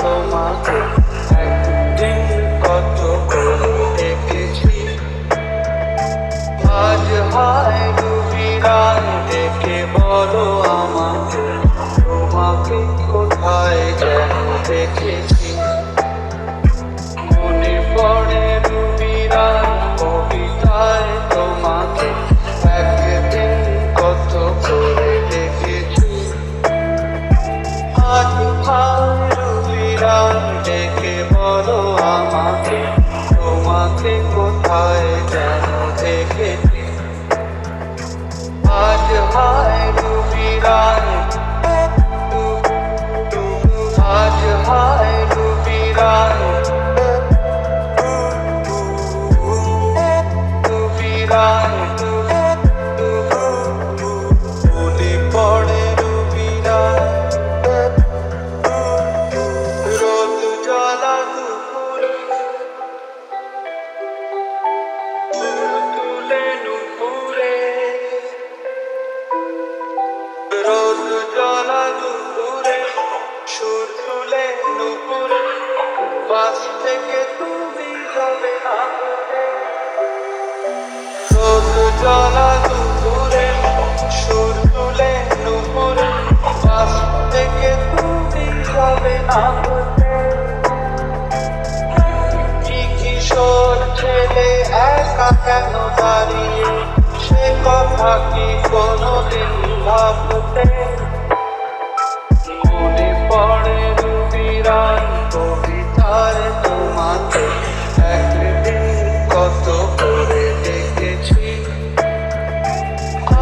তোমাকে একদিন কত করে দেখেছি। আজ হায় রুবিরায় দেখে বলো আমাকে, তোমাকে কোথায় যেন দেখেছি। রুবিরায় ডেকে বলো আমাকে তোমাকে কোথায় যেন দেখেছি। আজ হায় রুবিরায় কেন দাঁড়িয়ে সে কথা কি কোনোদিন ভাবতে মনে পড়ে রুবিরান কবিতায় তোমাকে। একদিন কত করে দেখেছি।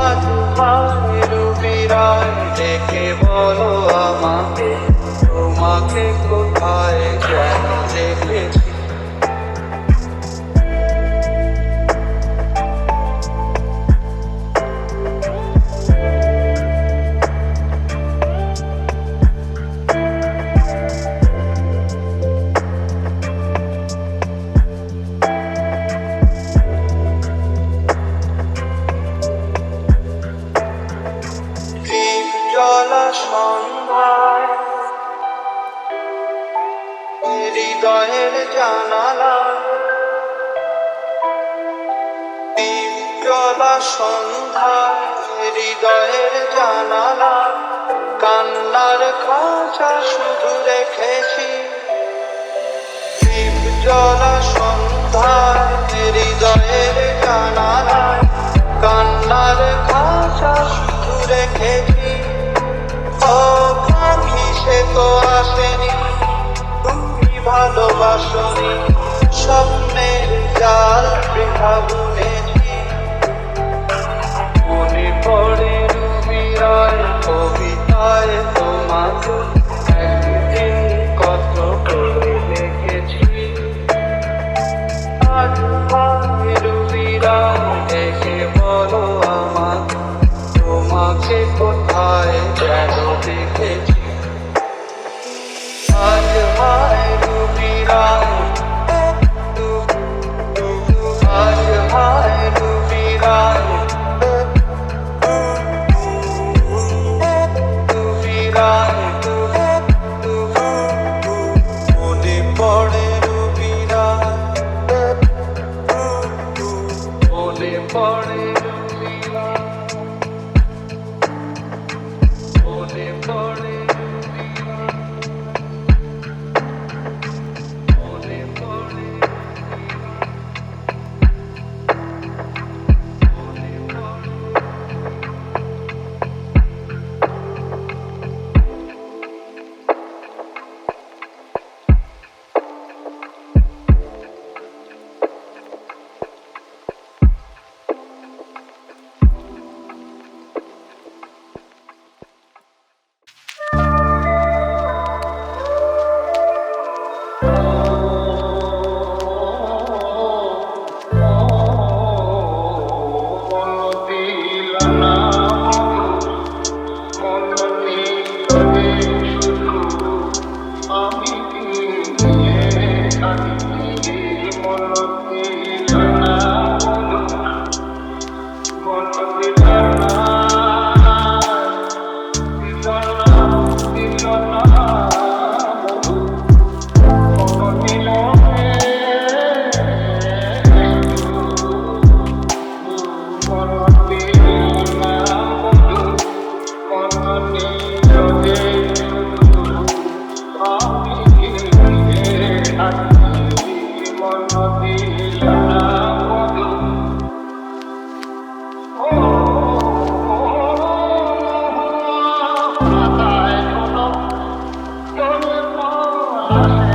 আজ ভাই রুবিরান ডেকে বলো আমাকে, তোমাকে কোথায় যেন জানালা। দ্বীপ সন্ধ্যা হৃদয়ের জানালা। কান্নার খাঁচা শুধু রেখেছি। দ্বীপ সন্ধ্যা হৃদয়ের Oh.